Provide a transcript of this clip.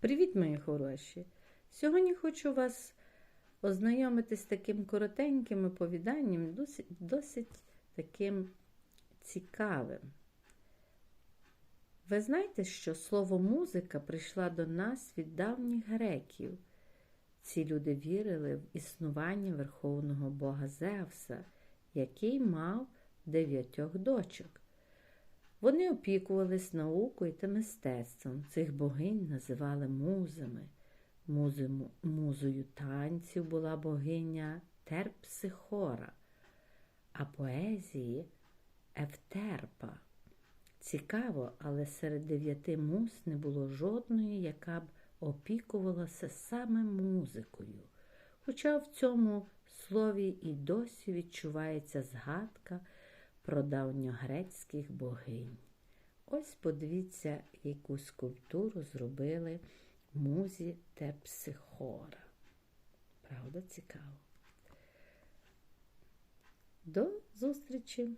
Привіт, мої хороші! Сьогодні хочу вас ознайомити з таким коротеньким оповіданням, досить, досить таким цікавим. Ви знаєте, що слово музика прийшла до нас від давніх греків. Ці люди вірили в існування верховного бога Зевса, який мав дев'ятьох дочок. Вони опікувались наукою та мистецтвом. Цих богинь називали музами. Музимо- Музою танців була богиня Терпсихора, а поезії Евтерпа. Цікаво, але серед дев'яти муз не було жодної, яка б опікувалася саме музикою. Хоча в цьому слові і досі відчувається згадка про давньогрецьких богинь. Ось подивіться, яку скульптуру зробили музі Тепсихора. Правда, цікаво. До зустрічі!